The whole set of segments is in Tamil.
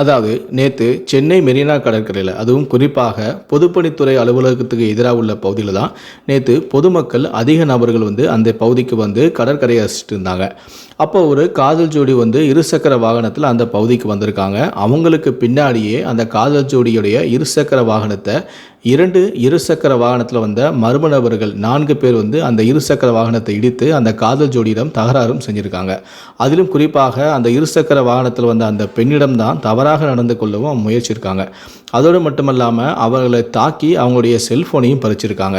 அதாவது நேற்று சென்னை மெரினா கடற்கரையில் அதுவும் குறிப்பாக பொதுப்பணித்துறை அலுவலகத்துக்கு எதிராக உள்ள பகுதியில் தான் நேற்று பொதுமக்கள் அதிக நபர்கள் வந்து அந்த பகுதிக்கு வந்து கடற்கரையை ரசிச்சுட்டு இருந்தாங்க. அப்போ ஒரு காதல் ஜோடி வந்து இருசக்கர வாகனத்தில் அந்த பகுதிக்கு வந்திருக்காங்க. அவங்களுக்கு பின்னாடியே அந்த காதல் ஜோடியுடைய இருசக்கர வாகனத்தை இரண்டு இருசக்கர வாகனத்தில் வந்த மர்ம நபர்கள் நான்கு பேர் வந்து அந்த இருசக்கர வாகனத்தை இடித்து அந்த காதல் ஜோடியிடம் தகராறும் செஞ்சுருக்காங்க. அதிலும் குறிப்பாக அந்த இருசக்கர வாகனத்தில் வந்த அந்த பெண்ணிடம் தான் தவறாக நடந்து கொள்ளவும் முயற்சிருக்காங்க அதோடு மட்டுமல்லாமல் அவர்களை தாக்கி அவங்களுடைய செல்ஃபோனையும் பறிச்சிருக்காங்க.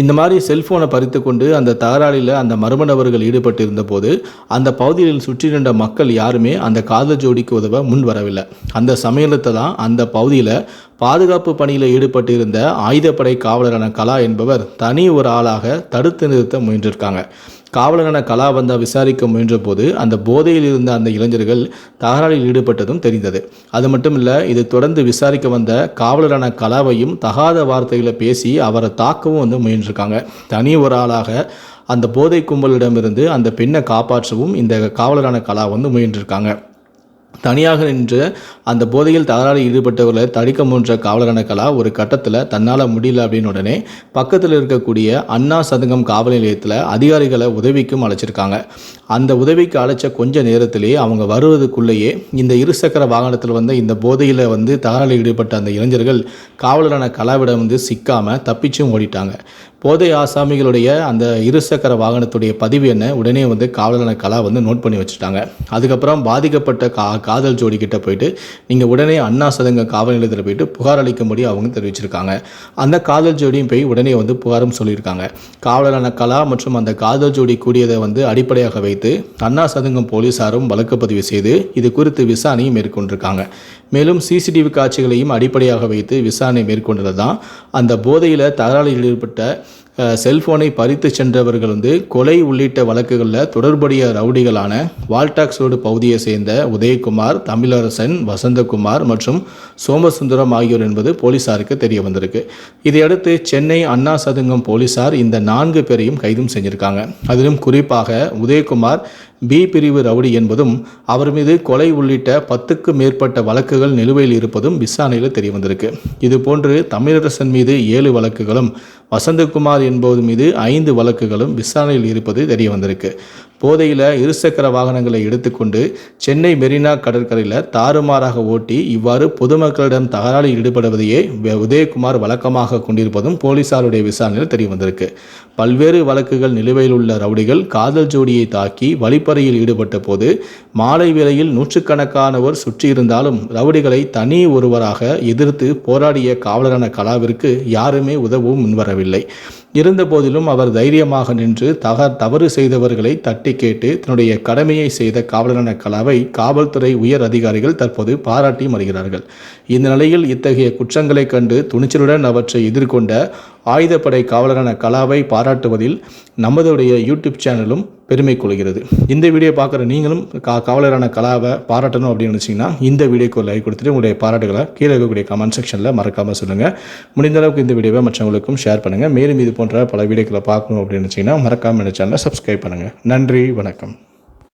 இந்த மாதிரி செல்ஃபோனை பறித்து கொண்டு அந்த தகராறில் அந்த மர்ம நபர்கள் ஈடுபட்டு இருந்தபோது அந்த பகுதியில் சுற்றி நின்ற மக்கள் யாருமே அந்த காதல் ஜோடிக்கு உதவ முன் வரவில்லை. அந்த சமயத்தை தான் அந்த பகுதியில் பாதுகாப்பு பணியில் ஈடுபட்டிருந்த ஆயுதப்படை காவலரான கலா என்பவர் தனி ஒரு ஆளாக தடுத்து நிறுத்த முயன்றிருக்காங்க. காவலரான கலா வந்த விசாரிக்க முயன்றபோது அந்த போதையில் இருந்த அந்த இளைஞர்கள் தகராறில் ஈடுபட்டதும் தெரிந்தது. அது மட்டும் இல்லை இது தொடர்ந்து விசாரிக்க வந்த காவலரான கலாவையும் தகாத வார்த்தைகளை பேசி அவரை தாக்கவும் வந்து முயன்றிருக்காங்க. தனி ஒரு ஆளாக அந்த போதை கும்பலிடமிருந்து அந்த பெண்ணை காப்பாற்றவும் இந்த காவலரான கலா வந்து முயன்றிருக்காங்க. தனியாக நின்று அந்த போதையில் தகராறு ஈடுபட்டவர்களை தடுக்க முன்ற காவலரான கலா ஒரு கட்டத்தில் தன்னால் முடியல அப்படின்னு உடனே பக்கத்தில் இருக்கக்கூடிய அண்ணா சதுங்கம் காவல் நிலையத்தில் அதிகாரிகளை உதவிக்கும் அழைச்சிருக்காங்க. அந்த உதவிக்கு அழைச்ச கொஞ்ச நேரத்திலேயே அவங்க வருவதுக்குள்ளேயே இந்த இருசக்கர வாகனத்தில் வந்து இந்த போதையில் வந்து தகராறில் ஈடுபட்ட அந்த இளைஞர்கள் காவலரான கலாவிடம் வந்து சிக்காமல் தப்பிச்சும் ஓடிட்டாங்க. போதை ஆசாமிகளுடைய அந்த இருசக்கர வாகனத்துடைய பதிவு என்ன? உடனே வந்து காவலரான கலா வந்து நோட் பண்ணி வச்சுட்டாங்க. அதுக்கப்புறம் பாதிக்கப்பட்ட கா காதல் ஜோடி கிட்ட போயிட்டு நீங்கள் உடனே அண்ணா சதங்க காவல் நிலையத்தில் போயிட்டு புகார் அளிக்கும்படி அவங்க தெரிவிச்சிருக்காங்க. அந்த காதல் ஜோடியும் போய் உடனே வந்து புகாரும் சொல்லியிருக்காங்க. காவலரான கலா மற்றும் அந்த காதல் ஜோடி கூடியதை வந்து அடிப்படையாக வைத்து அண்ணா சதுங்கம் போலீசாரும் வழக்கு பதிவு செய்து இது குறித்து விசாரணையும் மேற்கொண்டிருக்காங்க. மேலும் சிசிடிவி காட்சிகளையும் அடிப்படையாக வைத்து விசாரணை மேற்கொண்டது தான் அந்த போதையில் தகராறில் ஈடுபட்ட செல்போனை பறித்து சென்றவர்கள் வந்து கொலை உள்ளிட்ட வழக்குகளில் தொடர்புடைய ரவுடிகளான வால்டாக்ஸ் ரோடு பகுதியை சேர்ந்த உதயகுமார் தமிழரசன் வசந்தகுமார் மற்றும் சோமசுந்தரம் ஆகியோர் என்பது போலீசாருக்கு தெரிய வந்திருக்கு. இதையடுத்து சென்னை அண்ணா சதுங்கம் போலீசார் இந்த நான்கு பேரையும் கைதும் செஞ்சிருக்காங்க. அதிலும் குறிப்பாக உதயகுமார் பி பிரிவு ரவுடி என்பதும் அவர் மீது கொலை உள்ளிட்ட பத்துக்கு மேற்பட்ட வழக்குகள் நிலுவையில் இருப்பதும் விசாரணையில் தெரியவந்திருக்கு. இதுபோன்று இது போன்று தமிழரசன் மீது ஏழு வழக்குகளும் வசந்தகுமார் என்பவர் மீது ஐந்து வழக்குகளும் விசாரணையில் இருப்பது தெரியவந்திருக்கு. போதையில் இருசக்கர வாகனங்களை எடுத்துக்கொண்டு சென்னை மெரினா கடற்கரையில் தாறுமாறாக ஓட்டி இவ்வாறு பொதுமக்களிடம் தகராறில் ஈடுபடுவதையே உதயகுமார் வழக்கமாக கொண்டிருப்பதும் போலீசாருடைய விசாரணையில் தெரியவந்திருக்கு. பல்வேறு வழக்குகள் நிலுவையில் உள்ள ரவுடிகள் காதல் ஜோடியை தாக்கி வழிப்பறையில் ஈடுபட்ட போது மாலை வேளையில் நூற்றுக்கணக்கானவர் சுற்றியிருந்தாலும் ரவுடிகளை தனி ஒருவராக எதிர்த்து போராடிய காவலரான கலாவிற்கு யாருமே உதவும் முன்வரவில்லை. இருந்த போதிலும் அவர் தைரியமாக நின்று தக தவறு செய்தவர்களை தட்டி கேட்டு தன்னுடைய கடமையை செய்த காவலரான கலாவை காவல்துறை உயர் அதிகாரிகள் தற்போது பாராட்டி வருகிறார்கள் இந்த நிலையில் இத்தகைய குற்றங்களைக் கண்டு துணிச்சலுடன் அவற்றை எதிர்கொண்ட ஆயுதப்படை காவலரான கலாவை பாராட்டுவதில் நமதுடைய யூடியூப் சேனலும் பெருமை கொள்கிறது. இந்த வீடியோ பார்க்குற நீங்களும் கா காவலரான கலாவை பாராட்டணும் அப்படின்னு நினச்சிங்கன்னா இந்த வீடியோக்கு லைக் கொடுத்துட்டு உங்களுடைய பாராட்டுகளை கீழே இருக்கக்கூடிய கமெண்ட் செக்ஷனில் மறக்காமல் சொல்லுங்கள் முடிந்த அளவுக்கு இந்த வீடியோவை மற்றவங்களுக்கும் ஷேர் பண்ணுங்கள் மேலும் இது போன்ற பல வீடியோக்களை பார்க்கணும் அப்படின்னு நினச்சிங்கன்னா மறக்காமல் இந்த சேனலை சப்ஸ்கிரைப் பண்ணுங்கள் நன்றி வணக்கம்.